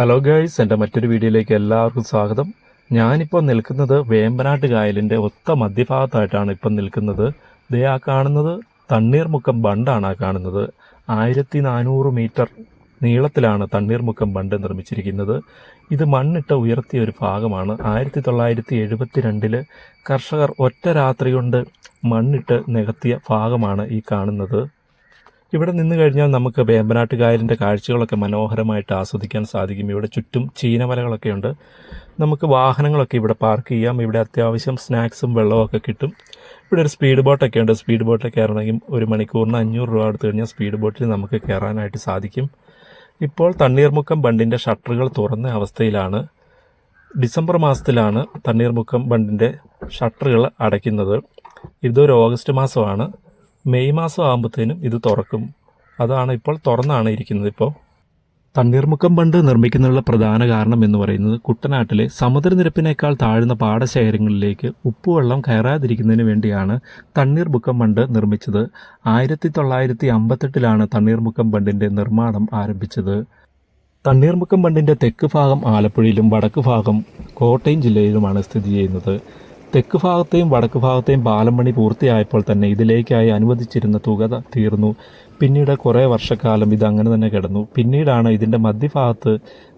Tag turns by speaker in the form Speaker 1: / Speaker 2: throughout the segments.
Speaker 1: Hello guys എന്റെ മറ്റൊരു വീഡിയോയിലേക്ക് എല്ലാവർക്കും സ്വാഗതം. ഞാനിപ്പോൾ നിൽക്കുന്നത് വേമ്പനാട്ട് കായലിന്റെ ഒത്ത മധ്യഭാഗത്തായിട്ടാണ് ഇപ്പം നിൽക്കുന്നത്. ദേ ആ കാണുന്നത് തണ്ണീർമുക്കം ബണ്ടാണ് ആ കാണുന്നത്. ആയിരത്തി നാനൂറ് മീറ്റർ നീളത്തിലാണ് തണ്ണീർമുക്കം ബണ്ട് നിർമ്മിച്ചിരിക്കുന്നത്. ഇത് മണ്ണിട്ട ഉയർത്തിയ ഒരു ഭാഗമാണ്. ആയിരത്തി തൊള്ളായിരത്തി എഴുപത്തി രണ്ടിൽ കർഷകർ ഒറ്റ രാത്രി കൊണ്ട് മണ്ണിട്ട് നികത്തിയ ഭാഗമാണ് ഈ കാണുന്നത്. ഇവിടെ നിന്ന് കഴിഞ്ഞാൽ നമുക്ക് വേമ്പനാട്ട് കായലിന്റെ കാഴ്ചകളൊക്കെ മനോഹരമായിട്ട് ആസ്വദിക്കാൻ സാധിക്കും. ഇവിടെ ചുറ്റും ചീനമലകളൊക്കെ ഉണ്ട് നമുക്ക് വാഹനങ്ങളൊക്കെ ഇവിടെ പാർക്ക് ചെയ്യാം. ഇവിടെ അത്യാവശ്യം സ്നാക്സും വെള്ളമൊക്കെ കിട്ടും. ഇവിടെ ഒരു സ്പീഡ് ബോട്ടൊക്കെ ഉണ്ട്. സ്പീഡ് ബോട്ടിൽ കയറണമെങ്കിൽ ഒരു മണിക്കൂറിന് അഞ്ഞൂറ് രൂപ എടുത്തു കഴിഞ്ഞാൽ സ്പീഡ് ബോട്ടിൽ നമുക്ക് കയറാനായിട്ട് സാധിക്കും. ഇപ്പോൾ തണ്ണീർമുക്കം ബണ്ടിന്റെ ഷട്ടറുകൾ തുറന്ന അവസ്ഥയിലാണ്. ഡിസംബർ മാസത്തിലാണ് തണ്ണീർമുക്കം ബണ്ടിന്റെ ഷട്ടറുകൾ അടയ്ക്കുന്നത്. ഇതൊരു ഓഗസ്റ്റ് മാസമാണ്. മെയ് മാസം ആകുമ്പോഴത്തേനും ഇത് തുറക്കും. അതാണ് ഇപ്പോൾ തുറന്നാണ് ഇരിക്കുന്നത് ഇപ്പോൾ തണ്ണീർമുക്കം ബണ്ട് നിർമ്മിക്കുന്നതിനുള്ള പ്രധാന കാരണം എന്ന് പറയുന്നത് കുട്ടനാട്ടിലെ സമുദ്രനിരപ്പിനേക്കാൾ താഴ്ന്ന പാടശേഖരങ്ങളിലേക്ക് ഉപ്പുവെള്ളം കയറാതിരിക്കുന്നതിന് വേണ്ടിയാണ് തണ്ണീർമുക്കം ബണ്ട് നിർമ്മിച്ചത്. ആയിരത്തി തൊള്ളായിരത്തി അമ്പത്തെട്ടിലാണ് തണ്ണീർമുക്കം ബണ്ടിന്റെ നിർമ്മാണം ആരംഭിച്ചത്. തണ്ണീർമുക്കം ബണ്ടിന്റെ തെക്ക് ഭാഗം ആലപ്പുഴയിലും വടക്ക് ഭാഗം കോട്ടയം ജില്ലയിലുമാണ് സ്ഥിതി ചെയ്യുന്നത്. തെക്ക് ഭാഗത്തെയും വടക്ക് ഭാഗത്തെയും പാലം പണി പൂർത്തിയായപ്പോൾ തന്നെ ഇതിലേക്കായി അനുവദിച്ചിരുന്ന തുക തീർന്നു. പിന്നീട് കുറേ വർഷക്കാലം ഇത് അങ്ങനെ തന്നെ കിടന്നു. പിന്നീടാണ് ഇതിന്റെ മധ്യഭാഗത്ത്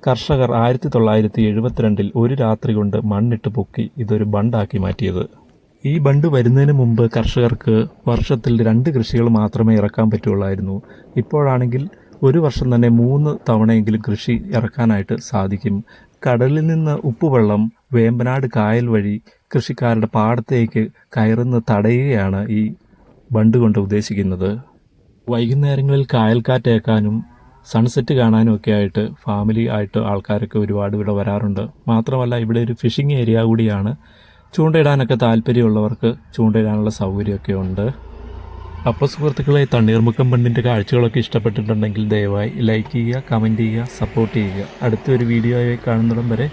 Speaker 1: കർഷകർ ആയിരത്തി തൊള്ളായിരത്തി എഴുപത്തിരണ്ടിൽ ഒരു രാത്രി കൊണ്ട് മണ്ണിട്ട് പൊക്കി ഇതൊരു ബണ്ടാക്കി മാറ്റിയത്. ഈ ബണ്ട് വരുന്നതിന് മുമ്പ് കർഷകർക്ക് വർഷത്തിൽ രണ്ട് കൃഷികൾ മാത്രമേ ഇറക്കാൻ പറ്റുള്ളായിരുന്നു ഇപ്പോഴാണെങ്കിൽ ഒരു വർഷം തന്നെ മൂന്ന് തവണയെങ്കിലും കൃഷി ഇറക്കാനായിട്ട് സാധിക്കും. കടലിൽ നിന്ന് ഉപ്പുവെള്ളം വേമ്പനാട് കായൽ വഴി കൃഷിക്കാരുടെ പാടത്തേക്ക് കയറുന്ന തടയുകയാണ് ഈ ബണ്ട് കൊണ്ട് ഉദ്ദേശിക്കുന്നത്. വൈകുന്നേരങ്ങളിൽ കായൽക്കാറ്റേക്കാനും സൺസെറ്റ് കാണാനും ഒക്കെ ആയിട്ട് ഫാമിലി ആയിട്ട് ആൾക്കാരൊക്കെ ഒരുപാട് ഇവിടെ വരാറുണ്ട്. മാത്രമല്ല ഇവിടെ ഒരു ഫിഷിംഗ് ഏരിയ കൂടിയാണ്. ചൂണ്ടയിടാനൊക്കെ താല്പര്യമുള്ളവർക്ക് ചൂണ്ടയിടാനുള്ള സൗകര്യമൊക്കെ ഉണ്ട്. അപ്പോൾ സുഹൃത്തുക്കളെ തണ്ണീർമുക്കം ബണ്ടിന്റെ കാഴ്ചകളൊക്കെ ഇഷ്ടപ്പെട്ടിട്ടുണ്ടെങ്കിൽ ദയവായി ലൈക്ക് ചെയ്യുക കമന്റ് ചെയ്യുക സപ്പോർട്ട് ചെയ്യുക. അടുത്തൊരു വീഡിയോയായി കാണുന്നിടം വരെ